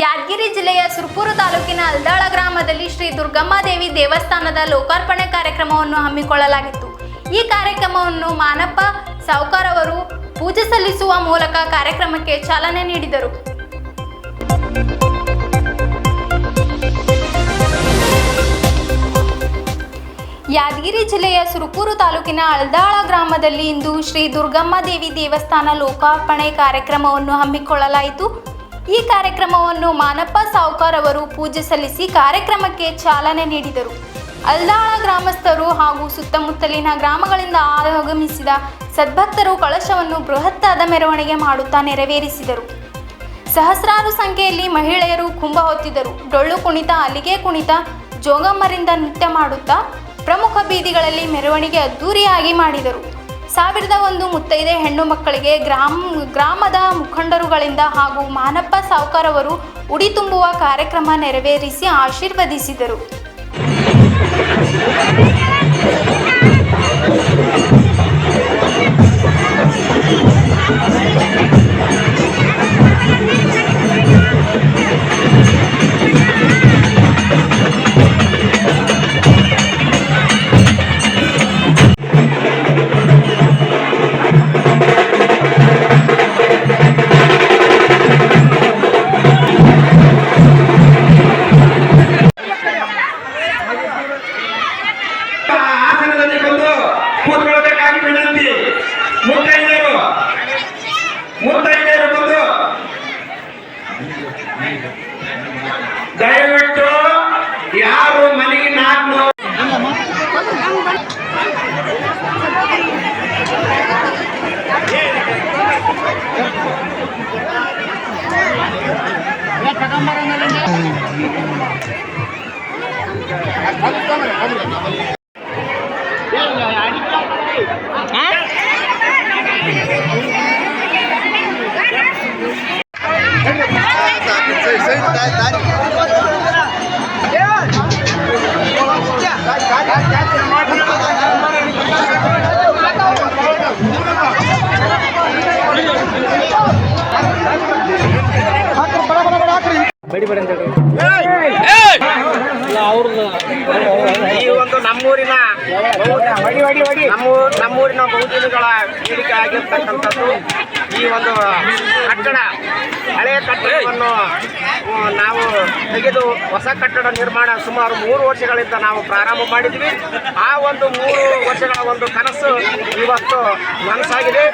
ಯಾದಗಿರಿ ಜಿಲ್ಲೆಯ ಸುರ್ಪೂರು ತಾಲೂಕಿನ ಅಲ್ದಾಳ ಗ್ರಾಮದಲ್ಲಿ ಶ್ರೀ ದುರ್ಗಮ್ಮ ದೇವಿ ದೇವಸ್ಥಾನದ ಲೋಕಾರ್ಪಣೆ ಕಾರ್ಯಕ್ರಮವನ್ನು ಹಮ್ಮಿಕೊಳ್ಳಲಾಗಿತ್ತು. ಈ ಕಾರ್ಯಕ್ರಮವನ್ನು ಮಾನಪ್ಪ ಸಾವುಕಾರ್ ಅವರು ಪೂಜೆ ಸಲ್ಲಿಸುವ ಮೂಲಕ ಕಾರ್ಯಕ್ರಮಕ್ಕೆ ಚಾಲನೆ ನೀಡಿದರು. ಯಾದಗಿರಿ ಜಿಲ್ಲೆಯ ಸುರಪೂರು ತಾಲೂಕಿನ ಅಳ್ದಾಳ ಗ್ರಾಮದಲ್ಲಿ ಇಂದು ಶ್ರೀ ದುರ್ಗಮ್ಮ ದೇವಿ ದೇವಸ್ಥಾನ ಲೋಕಾರ್ಪಣೆ ಕಾರ್ಯಕ್ರಮವನ್ನು ಹಮ್ಮಿಕೊಳ್ಳಲಾಯಿತು. ಈ ಕಾರ್ಯಕ್ರಮವನ್ನು ಮಾನಪ್ಪ ಸಾವ್ಕಾರ್ ಅವರು ಪೂಜೆ ಸಲ್ಲಿಸಿ ಕಾರ್ಯಕ್ರಮಕ್ಕೆ ಚಾಲನೆ ನೀಡಿದರು. ಅಲ್ದಾಳ ಗ್ರಾಮಸ್ಥರು ಹಾಗೂ ಸುತ್ತಮುತ್ತಲಿನ ಗ್ರಾಮಗಳಿಂದ ಆಗಮಿಸಿದ ಸದ್ಭಕ್ತರು ಕಳಶವನ್ನು ಬೃಹತ್ತಾದ ಮೆರವಣಿಗೆ ಮಾಡುತ್ತಾ ನೆರವೇರಿಸಿದರು. ಸಹಸ್ರಾರು ಸಂಖ್ಯೆಯಲ್ಲಿ ಮಹಿಳೆಯರು ಕುಂಭ ಹೊತ್ತಿದ್ದರು. ಡೊಳ್ಳು ಕುಣಿತ ಅಲಿಗೆ ಕುಣಿತ, ಜೋಗಮ್ಮರಿಂದ ನೃತ್ಯ ಮಾಡುತ್ತಾ ಪ್ರಮುಖ ಬೀದಿಗಳಲ್ಲಿ ಮೆರವಣಿಗೆ ಅದ್ದೂರಿಯಾಗಿ ಮಾಡಿದರು. ಸಾವಿರದ ಒಂದು ಮುತ್ತೈದೆ ಹೆಣ್ಣು ಮಕ್ಕಳಿಗೆ ಗ್ರಾಮ, ಗ್ರಾಮದ ಮುಖಂಡರುಗಳಿಂದ ಹಾಗೂ ಮಾನಪ್ಪ ಸಾವ್ಕಾರವರು ಉಡಿ ತುಂಬುವ ಕಾರ್ಯಕ್ರಮ ನೆರವೇರಿಸಿ ಆಶೀರ್ವದಿಸಿದರು. ಆಸನದಲ್ಲಿ ಬಂದು ಕೂತ್ಕೊಳ್ಬೇಕಾಗಿ ವಿನಂತಿ. ಮುತ್ತೈದೆಯರು ಮುತ್ತೈದೆಯರು ಬಂದು. ದಯವಿಟ್ಟು ಯಾರು ಮನೆಗೆ ನಾಲ್ಕು ಈ ಒಂದು ನಮ್ಮೂರಿನ ನಮ್ಮ ನಮ್ಮೂರಿನ ಬಹುದಿನಗಳ ಬೇಡಿಕೆ ಆಗಿರ್ತಕ್ಕಂಥದ್ದು ಈ ಒಂದು ಕಟ್ಟಡ. ಹಳೆಯ ಕಟ್ಟಡವನ್ನು ನಾವು ತೆಗೆದು ಹೊಸ ಕಟ್ಟಡ ನಿರ್ಮಾಣ ಸುಮಾರು ಮೂರು ವರ್ಷಗಳಿಂದ ನಾವು ಪ್ರಾರಂಭ ಮಾಡಿದ್ವಿ. ಆ ಒಂದು ಮೂರು ವರ್ಷಗಳ ಒಂದು ಕನಸು ಇವತ್ತು ನನಸಾಗಿದೆ.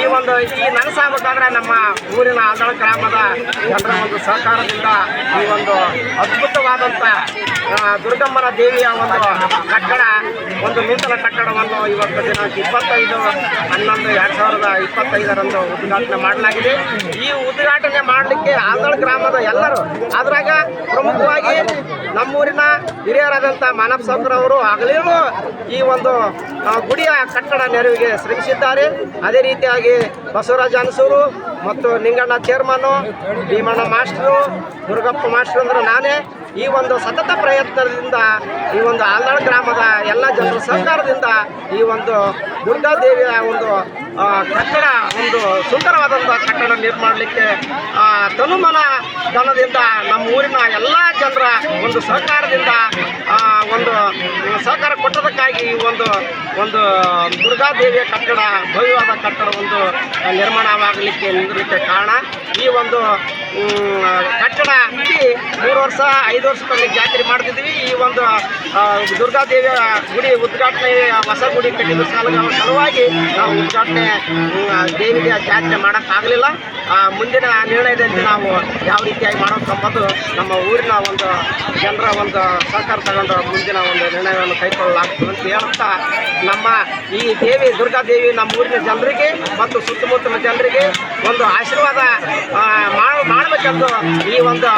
ಈ ಒಂದು, ಈ ನನಸಾಗಬೇಕಾದ್ರೆ ನಮ್ಮ ಊರಿನ ಆದಳ ಗ್ರಾಮದ ಜನರ ಒಂದು ಸಹಕಾರದಿಂದ ಈ ಒಂದು ಅದ್ಭುತವಾದಂಥ ದುರ್ಗಮ್ಮನ ದೇವಿಯ ಒಂದು ಕಟ್ಟಡ, ಒಂದು ನೂತನ ಕಟ್ಟಡವನ್ನು ಇವತ್ತು ದಿನಾಂಕ ಇಪ್ಪತ್ತೈದು, ಹನ್ನೊಂದು, ಎರಡು ಸಾವಿರದ ಇಪ್ಪತ್ತೈದರಂದು ಉದ್ಘಾಟನೆ ಮಾಡಲಾಗಿದೆ. ಈ ಉದ್ಘಾಟನೆ ಮಾಡಲಿಕ್ಕೆ ಆದಳ ಗ್ರಾಮದ ಎಲ್ಲರೂ. ಅದ್ರಾಗ ಪ್ರಮುಖವಾಗಿ ನಮ್ಮೂರಿನ ಹಿರಿಯರಾದಂಥ ಮಾನವ ಅವರು ಆಗಲೇನು ಈ ಒಂದು ಗುಡಿಯ ಕಟ್ಟಡ ನೆರವಿಗೆ ಶ್ರಮಿಸಿದ್ದಾರೆ. ಅದೇ ರೀತಿಯಾಗಿ ಬಸವರಾಜ ಅನಸೂರು ಮತ್ತು Ninganna chairman Bheemanna master, Durgappa master ಅಂದ್ರೆ ನಾನೇ. ಈ ಒಂದು ಸತತ ಪ್ರಯತ್ನದಿಂದ ಈ ಒಂದು ಆಲ್ದಾಳ ಗ್ರಾಮದ ಎಲ್ಲ ಜನರ ಸಹಕಾರದಿಂದ ಈ ಒಂದು ದುರ್ಗಾದೇವಿಯ ಒಂದು ಕಟ್ಟಡ ಒಂದು ಸುಂದರವಾದಂಥ ಕಟ್ಟಡ ನಿರ್ಮಾಣಲಿಕ್ಕೆ ಆ, ತನುಮನ ಧನದಿಂದ ನಮ್ಮ ಊರಿನ ಎಲ್ಲ ಜನರ ಒಂದು ಸಹಕಾರದಿಂದ ಒಂದು ಸಹಕಾರ ಕೊಟ್ಟದಕ್ಕಾಗಿ ಈ ಒಂದು ಒಂದು ದುರ್ಗಾದೇವಿಯ ಕಟ್ಟಡ ಭವ್ಯವಾದ ಕಟ್ಟಡ ಒಂದು ನಿರ್ಮಾಣವಾಗಲಿಕ್ಕೆ ನಿಂದಲಿಕ್ಕೆ ಕಾರಣ ಈ ಒಂದು ಕಟ್ಟಡ ಕಟ್ಟಿ ಮೂರು ವರ್ಷ, ಐದು ವರ್ಷದಲ್ಲಿ ಜಾತ್ರೆ ಮಾಡ್ತಿದ್ವಿ ಈ ಒಂದು ದುರ್ಗಾದೇವಿಯ ಗುಡಿ ಉದ್ಘಾಟನೆ, ಹೊಸ ಗುಡಿ ಕಟ್ಟಿದ ಸಲ ಸಲುವಾಗಿ ನಾವು ಉದ್ಘಾಟನೆ ದೇವಿಗೆ ಜಾತ್ರೆ ಮಾಡೋಕ್ಕಾಗಲಿಲ್ಲ. ಮುಂದಿನ ನಿರ್ಣಯದಂತೆ ನಾವು ಯಾವ ರೀತಿಯಾಗಿ ಮಾಡೋಕ್ಕಂಬುದು ನಮ್ಮ ಊರಿನ ಒಂದು ಜನರ ಒಂದು ಸಹಕಾರ ತಗೊಂಡು ಮುಂದಿನ ಒಂದು ನಿರ್ಣಯವನ್ನು ಕೈಗೊಳ್ಳಲಾಗ್ತದೆ ಅಂತ ಹೇಳ್ತಾ ನಮ್ಮ ಈ ದೇವಿ, ದುರ್ಗಾದೇವಿ ನಮ್ಮ ಊರಿನ ಜನರಿಗೆ ಮತ್ತು ಸುತ್ತಮುತ್ತಲಿನ ಜನರಿಗೆ ಒಂದು ಆಶೀರ್ವಾದ ಮಾಡ್- ಮಾಡಬೇಕೆಂದು ಈ ಒಂದು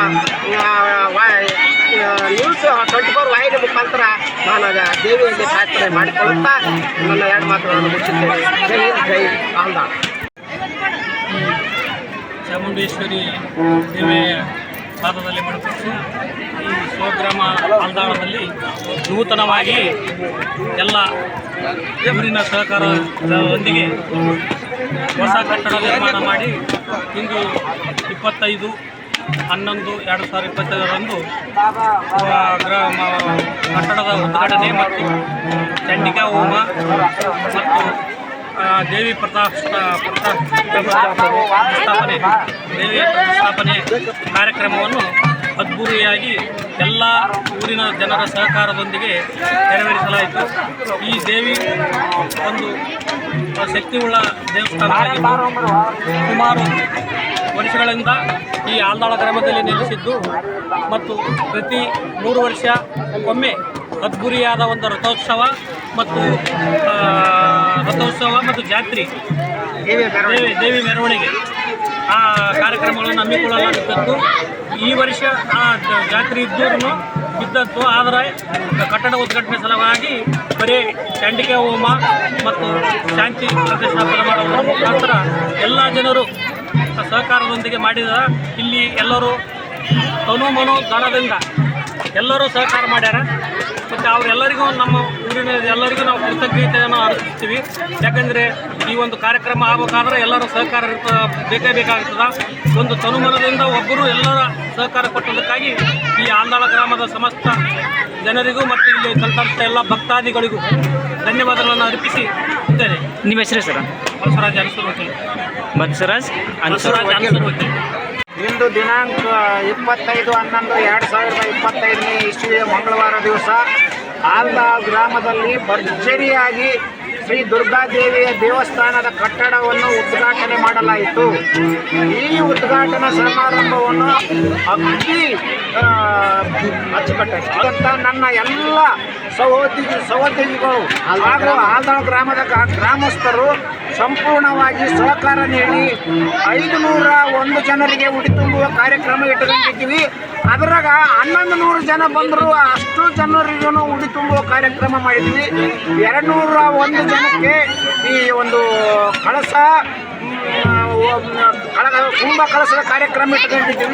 ನ್ಯೂಸ್ ಟ್ವೆಂಟಿ ಫೋರ್ ವಾಹಿನಿ ಮುಖಾಂತರ ನಾನು ದೇವಿಯಲ್ಲಿ ಪ್ರಾರ್ಥನೆ ಮಾಡಿಕೊಳ್ಳುತ್ತಾ ನನ್ನ ಎರಡು ಮಾತುಗಳನ್ನು ಮುಚ್ಚುತ್ತೇನೆ. ಜೈ ಜೈ ಆಲ್ದಾಳ್ ಚಾಮುಂಡೇಶ್ವರಿ ದೇವಿಯ ಪಾದದಲ್ಲಿ ಮಾಡಿಕೊಟ್ಟು ಈ ಸ್ವಗ್ರಾಮ ಆಲ್ದಾಳದಲ್ಲಿ ನೂತನವಾಗಿ ಎಲ್ಲ ಊರಿನ ಹನ್ನೊಂದು ಎರಡು ಸಾವಿರದ ಇಪ್ಪತ್ತೈದರಂದು ಕಟ್ಟಡದ ಉದ್ಘಾಟನೆ ಮತ್ತು ಚಂಡಿಕಾ ಹೋಮ ಮತ್ತು ದೇವಿ ಪ್ರತಾಪ್ ಪ್ರತಿಷ್ಠಾಪನೆ ದೇವಿ ಸ್ಥಾಪನೆ ಕಾರ್ಯಕ್ರಮವನ್ನು ಅದ್ಭುರಿಯಾಗಿ ಎಲ್ಲ ಊರಿನ ಜನರ ಸಹಕಾರದೊಂದಿಗೆ ನೆರವೇರಿಸಲಾಯಿತು. ಈ ದೇವಿ ಒಂದು ಶಕ್ತಿಯುಳ್ಳ ದೇವಸ್ಥಾನ ಸುಮಾರು ವರ್ಷಗಳಿಂದ ಈ ಆಲ್ದಾಳ ಗ್ರಾಮದಲ್ಲಿ ನೆಲೆಸಿದ್ದು ಮತ್ತು ಪ್ರತಿ ಮೂರು ವರ್ಷ ಒಮ್ಮೆ ಅದ್ಭುರಿಯಾದ ಒಂದು ರಥೋತ್ಸವ ಮತ್ತು ರಥೋತ್ಸವ ಮತ್ತು ಜಾತ್ರೆ ದೇವಿ ದೇವಿ ಮೆರವಣಿಗೆ. ಆ ಕಾರ್ಯಕ್ರಮಗಳನ್ನು ಹಮ್ಮಿಕೊಳ್ಳಲಾಗುತ್ತಿತ್ತು. ಈ ವರ್ಷ, ಆ ಜಾತ್ರೆ ಇದ್ದೂ ಇದ್ದದ್ದು ಆದರೆ ಕಟ್ಟಡ ಉದ್ಘಾಟನೆ ಸಲುವಾಗಿ ಬರೀ ಚಂಡಿಕೆ ಹೋಮ ಮತ್ತು ಶಾಂತಿ ಪ್ರತಿಷ್ಠಾಪನೆ ಮಾಡುವ ಮುಖಾಂತರ ಎಲ್ಲ ಜನರು ಸಹಕಾರದೊಂದಿಗೆ ಮಾಡಿದ ಇಲ್ಲಿ ಎಲ್ಲರೂ ತನು ಮನೋ ಧನದಿಂದ ಎಲ್ಲರೂ ಸಹಕಾರ ಮಾಡ್ಯಾರ. ಮತ್ತು ಅವರೆಲ್ಲರಿಗೂ ನಮ್ಮ ಊರಿನ ಎಲ್ಲರಿಗೂ ನಾವು ಕೃತಜ್ಞತೆಯನ್ನು ಅರ್ಪಿಸ್ತೀವಿ. ಯಾಕಂದರೆ ಈ ಒಂದು ಕಾರ್ಯಕ್ರಮ ಆಗಬೇಕಾದ್ರೆ ಎಲ್ಲರೂ ಸಹಕಾರ ಬೇಕೇ ಬೇಕಾಗ್ತದೆ. ಒಂದು ತನುಮನದಿಂದ ಒಬ್ಬರು ಎಲ್ಲರ ಸಹಕಾರ ಕೊಟ್ಟದಕ್ಕಾಗಿ ಈ ಆಂದಾಳ ಗ್ರಾಮದ ಸಮಸ್ತ ಜನರಿಗೂ ಮತ್ತು ಇಲ್ಲಿ ಕಲ್ತಂಥ ಎಲ್ಲ ಭಕ್ತಾದಿಗಳಿಗೂ ಧನ್ಯವಾದಗಳನ್ನು ಅರ್ಪಿಸಿ ಇದ್ದೇನೆ. ನಿಮ್ಮ ಹೆಸರೇ ಸರ್? ಬಸವರಾಜ್ ಅರಸರು ವಕೀಲ ಬಸವರಾಜ್ ಅನ್ಸೂರಾಜ್ ಇಂದು ದಿನಾಂಕ ಇಪ್ಪತ್ತೈದು ಹನ್ನೊಂದು ಎರಡು ಸಾವಿರದ ಇಪ್ಪತ್ತೈದನೇ ಇಸ್ವಿಯ ಮಂಗಳವಾರ ದಿವಸ ಆಲ್ದ ಗ್ರಾಮದಲ್ಲಿ ಭರ್ಜರಿಯಾಗಿ ಶ್ರೀ ದುರ್ಗಾದೇವಿಯ ದೇವಸ್ಥಾನದ ಕಟ್ಟಡವನ್ನು ಉದ್ಘಾಟನೆ ಮಾಡಲಾಯಿತು. ಈ ಉದ್ಘಾಟನಾ ಸಮಾರಂಭವನ್ನು ಅಗ್ನಿ ಅಚ್ಚುಕಟ್ಟಾಗಿ ನನ್ನ ಎಲ್ಲ ಸಹೋದ್ಯೋಗಿ ಸಹೋದ್ಯೋಗಿಗಳು ಹಾಗೂ ಆಲ್ದಾಳ ಗ್ರಾಮದ ಗ್ರಾಮಸ್ಥರು ಸಂಪೂರ್ಣವಾಗಿ ಸಹಕಾರ ನೀಡಿ ಐದು ನೂರ ಒಂದು ಜನರಿಗೆ ಉಡಿ ತುಂಬುವ ಕಾರ್ಯಕ್ರಮ ಇಟ್ಟುಕೊಂಡಿದ್ದೀವಿ. ಅದರಾಗ ಹನ್ನೊಂದು ನೂರು ಜನ ಬಂದರು ಅಷ್ಟು ಜನರಿಗೂ ಉಡಿ ತುಂಬುವ ಕಾರ್ಯಕ್ರಮ ಮಾಡಿದ್ವಿ. ಎರಡು ನೂರ ಒಂದು ಜನಕ್ಕೆ ಈ ಒಂದು ಕಳಸ ಕುಂಭ ಕಳಸದ ಕಾರ್ಯಕ್ರಮ ಇಟ್ಕೊಂಡಿದ್ದೀವಿ